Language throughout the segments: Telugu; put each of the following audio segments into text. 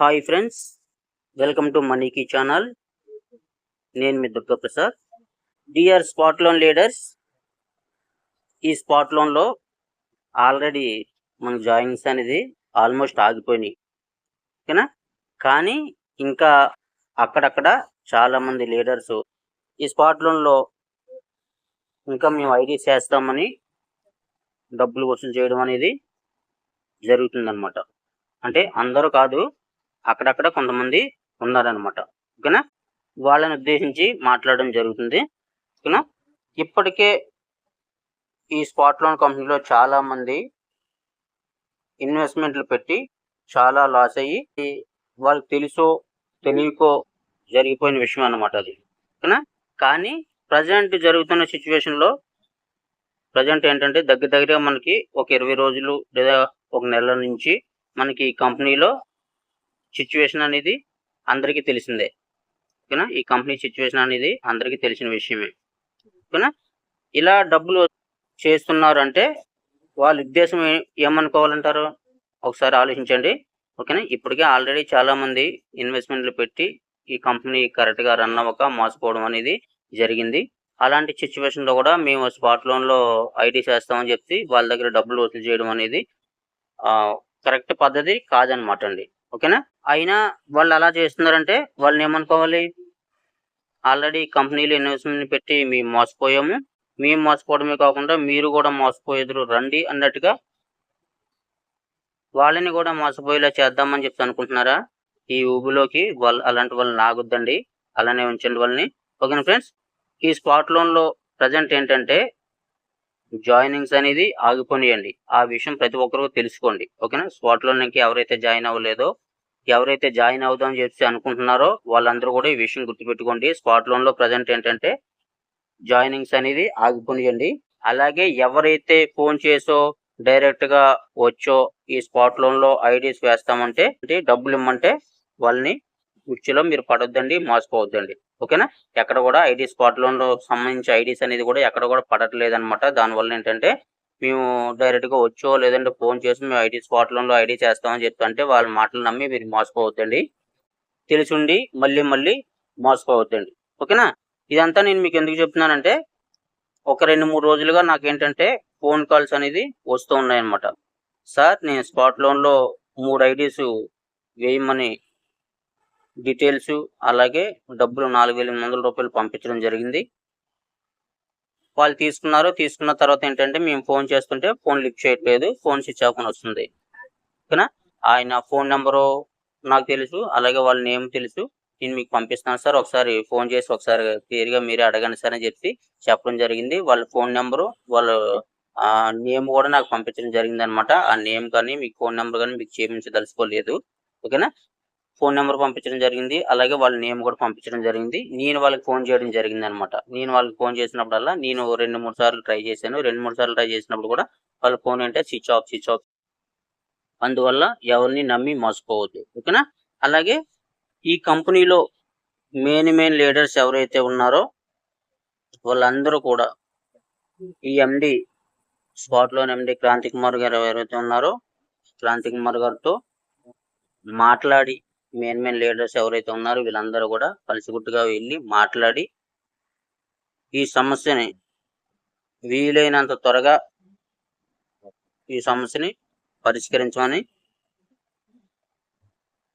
హాయ్ ఫ్రెండ్స్ వెల్కమ్ టు మనీకి ఛానల్ నేను మీ Durga Prasad. DR spot loan leaders ఈ స్పాట్ లోన్లో ఆల్రెడీ మన జాయినింగ్స్ అనేది ఆల్మోస్ట్ ఆగిపోయినాయి. ఓకేనా? కానీ ఇంకా అక్కడక్కడ చాలామంది లీడర్స్ ఈ స్పాట్ లోన్లో ఇంకా మేము ఐడి చేస్తామని డబ్బులు వసూలు చేయడం అనేది జరుగుతుందన్నమాట. అంటే అందరూ కాదు అక్కడక్కడ కొంతమంది ఉన్నారనమాట ఓకేనా? వాళ్ళని ఉద్దేశించి మాట్లాడడం జరుగుతుంది. ఓకేనా? ఇప్పటికే ఈ స్పాట్ లోన్ కంపెనీలో చాలా మంది ఇన్వెస్ట్మెంట్లు పెట్టి చాలా లాస్ అయ్యి వాళ్ళకి తెలుసో తెలియకో జరిగిపోయిన విషయం అన్నమాట అది. ఓకేనా? కానీ ప్రజెంట్ జరుగుతున్న సిచ్యువేషన్లో ప్రజెంట్ ఏంటంటే దగ్గర దగ్గరగా మనకి ఒక ఇరవై రోజులు లేదా ఒక నెల నుంచి మనకి ఈ కంపెనీలో సిచ్యువేషన్ అనేది అందరికీ తెలిసిందే. ఓకేనా? ఈ కంపెనీ సిచ్యువేషన్ అనేది అందరికీ తెలిసిన విషయమే. ఓకేనా? ఇలా డబ్బులు చేస్తున్నారు అంటే వాళ్ళ ఉద్దేశం ఏమనుకోవాలంటారు? ఒకసారి ఆలోచించండి. ఓకేనా? ఇప్పటికే ఆల్రెడీ చాలామంది ఇన్వెస్ట్మెంట్లు పెట్టి ఈ కంపెనీ కరెక్ట్గా రన్ అవ్వక మోసపోవడం అనేది జరిగింది. అలాంటి సిచ్యువేషన్లో కూడా మేము స్పాట్ లోన్లో ఐటీ ఐడి చేస్తామని చెప్పి వాళ్ళ దగ్గర డబ్బులు వసూలు చేయడం అనేది కరెక్ట్ పద్ధతి కాదనమాట అండి ఓకేనా? అయినా వాళ్ళు అలా చేస్తున్నారంటే వాళ్ళని ఏమనుకోవాలి? ఆల్రెడీ కంపెనీలు ఇన్వెస్ట్మెంట్ పెట్టి మేము మోసపోయాము. మేము మోసపోవడమే కాకుండా మీరు కూడా మోసపోయేదురు. రండి అన్నట్టుగా వాళ్ళని కూడా మోసపోయేలా చేద్దామని చెప్పి అనుకుంటున్నారా? ఈ ఊబిలోకి వాళ్ళు అలాంటి వాళ్ళని నాగొద్దండి అలానే ఉంచండి వాళ్ళని. ఓకేనా ఫ్రెండ్స్? ఈ స్పాట్ లోన్లో ప్రజెంట్ ఏంటంటే జాయినింగ్స్ అనేది ఆగిపోనియండి. ఆ విషయం ప్రతి ఒక్కరూ తెలుసుకోండి. ఓకేనా? స్పాట్లో లోన్కి ఎవరైతే జాయిన్ అవ్వలేదో ఎవరైతే జాయిన్ అవుదాం చెప్పి అనుకుంటున్నారో వాళ్ళందరూ కూడా ఈ విషయం గుర్తుపెట్టుకోండి. స్పాట్ లోన్లో ప్రజెంట్ ఏంటంటే జాయినింగ్స్ అనేది ఆగిపోనియండి. అలాగే ఎవరైతే ఫోన్ చేసో డైరెక్ట్గా వచ్చో ఈ స్పాట్ లోన్లో ఐడీస్ వేస్తామంటే అంటే డబ్బులు ఇమ్మంటే వాళ్ళని కుర్చీలో మీరు పడొద్దండి మోసపోవద్దండి. ఓకేనా? ఎక్కడ కూడా ఐడి స్పాట్ లోన్లో సంబంధించి ఐడీస్ అనేది కూడా ఎక్కడ కూడా పడట్లేదు అనమాట దానివల్ల ఏంటంటే మేము డైరెక్ట్గా వచ్చో లేదంటే ఫోన్ చేసి మేము ఐడి స్పాట్ లోన్లో ఐడి చేస్తామని చెప్తుంటే వాళ్ళ మాటలు నమ్మి మీరు మోసపోవద్దండి. తెలుసుండి మళ్ళీ మళ్ళీ మోసపోవద్దండి. ఓకేనా? ఇదంతా నేను మీకు ఎందుకు చెప్తున్నానంటే ఒక రెండు మూడు రోజులుగా నాకేంటంటే ఫోన్ కాల్స్ అనేది వస్తూ ఉన్నాయన్నమాట. సార్ నేను స్పాట్ లోన్లో మూడు ఐడీస్ వేయమని డీటెయిల్స్ అలాగే డబ్బులు నాలుగు వేల ఎనిమిది వందల రూపాయలు పంపించడం జరిగింది. వాళ్ళు తీసుకున్నారు. తీసుకున్న తర్వాత ఏంటంటే మేము ఫోన్ చేస్తుంటే ఫోన్ లిఫ్ట్ చేయట్లేదు. ఫోన్ స్విచ్ ఆఫ్ వస్తుంది. ఓకేనా? ఆయన ఫోన్ నెంబరు నాకు తెలుసు అలాగే వాళ్ళ నేమ్ తెలుసు. నేను మీకు పంపిస్తాను సార్. ఒకసారి ఫోన్ చేసి ఒకసారి క్లియర్గా మీరే అడగండి సార్ అని చెప్పి చెప్పడం జరిగింది. వాళ్ళ ఫోన్ నెంబరు వాళ్ళ నేమ్ కూడా నాకు పంపించడం జరిగింది అనమాట ఆ నేమ్ కానీ మీకు ఫోన్ నెంబర్ కానీ మీకు చేయించదలుచుకోలేదు ఓకేనా? ఫోన్ నెంబర్ పంపించడం జరిగింది. అలాగే వాళ్ళ నేమ్ కూడా పంపించడం జరిగింది. నేను వాళ్ళకి ఫోన్ చేయడం జరిగింది అనమాట నేను వాళ్ళకి ఫోన్ చేసినప్పుడల్లా నేను రెండు మూడు సార్లు ట్రై చేశాను. రెండు మూడు సార్లు ట్రై చేసినప్పుడు కూడా వాళ్ళ ఫోన్ అంటే స్విచ్ ఆఫ్ స్విచ్ ఆఫ్. అందువల్ల ఎవరిని నమ్మి మోసపోవద్దు. ఓకేనా? అలాగే ఈ కంపెనీలో మెయిన్ మెయిన్ లీడర్స్ ఎవరైతే ఉన్నారో వాళ్ళందరూ కూడా ఈ ఎండి స్పాట్లోని ఎండి క్రాంతి కుమార్ గారు ఎవరైతే ఉన్నారో క్రాంతి కుమార్ గారితో మాట్లాడి మెయిన్ మెయిన్ లీడర్స్ ఎవరైతే ఉన్నారో వీళ్ళందరూ కూడా కలిసిగుట్టుగా వెళ్ళి మాట్లాడి ఈ సమస్యని వీలైనంత త్వరగా ఈ సమస్యని పరిష్కరించమని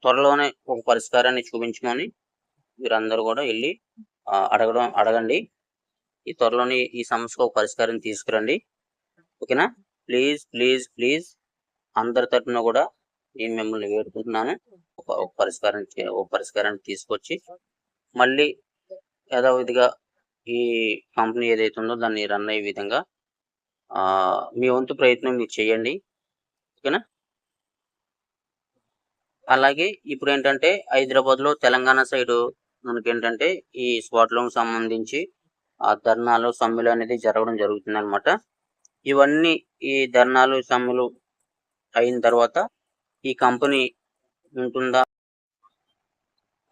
త్వరలోనే ఒక పరిష్కారాన్ని చూపించమని వీరందరూ కూడా వెళ్ళి అడగడం అడగండి. ఈ త్వరలోనే ఈ సమస్యకు ఒక పరిష్కారం తీసుకురండి. ఓకేనా? Please please please. అందరి తరపున కూడా నేను మిమ్మల్ని వేడుకుంటున్నాను. ఒక పరిష్కారం ఒక పరిష్కారాన్ని తీసుకొచ్చి మళ్ళీ యథావిధిగా ఈ కంపెనీ ఏదైతే ఉందో దాన్ని రన్ అయ్యే విధంగా ఆ, మీ వంతు ప్రయత్నం మీరు చేయండి. ఓకేనా? అలాగే ఇప్పుడు ఏంటంటే హైదరాబాద్లో తెలంగాణ సైడ్ మనకి ఏంటంటే ఈ స్పాట్ సంబంధించి ఆ ధర్నాలు సమ్మెలు అనేది జరగడం జరుగుతుంది అనమాట ఇవన్నీ ఈ ధర్నాలు సమ్మెలు అయిన తర్వాత ఈ కంపెనీ ఉంటుందా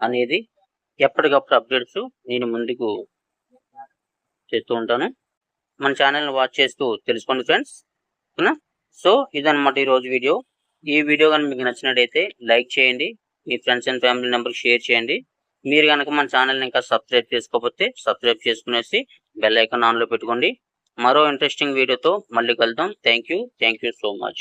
అనేది ఎప్పటికప్పుడు అప్డేట్స్ నేను ముందుకు చేస్తూ ఉంటాను. మన ఛానల్ని వాచ్ చేస్తూ తెలుసుకోండి ఫ్రెండ్స్. ఓకేనా? సో ఇదన్నమాట ఈరోజు వీడియో. ఈ వీడియో కానీ మీకు నచ్చినట్టయితే లైక్ చేయండి. మీ ఫ్రెండ్స్ అండ్ ఫ్యామిలీ మెంబర్కి షేర్ చేయండి. మీరు కనుక మన ఛానల్ని ఇంకా సబ్స్క్రైబ్ చేసుకోకపోతే సబ్స్క్రైబ్ చేసుకునేసి బెల్ ఐకాన్ ఆన్లో పెట్టుకోండి. మరో ఇంట్రెస్టింగ్ వీడియోతో మళ్ళీ కలుద్దాం. Thank you. Thank you so much.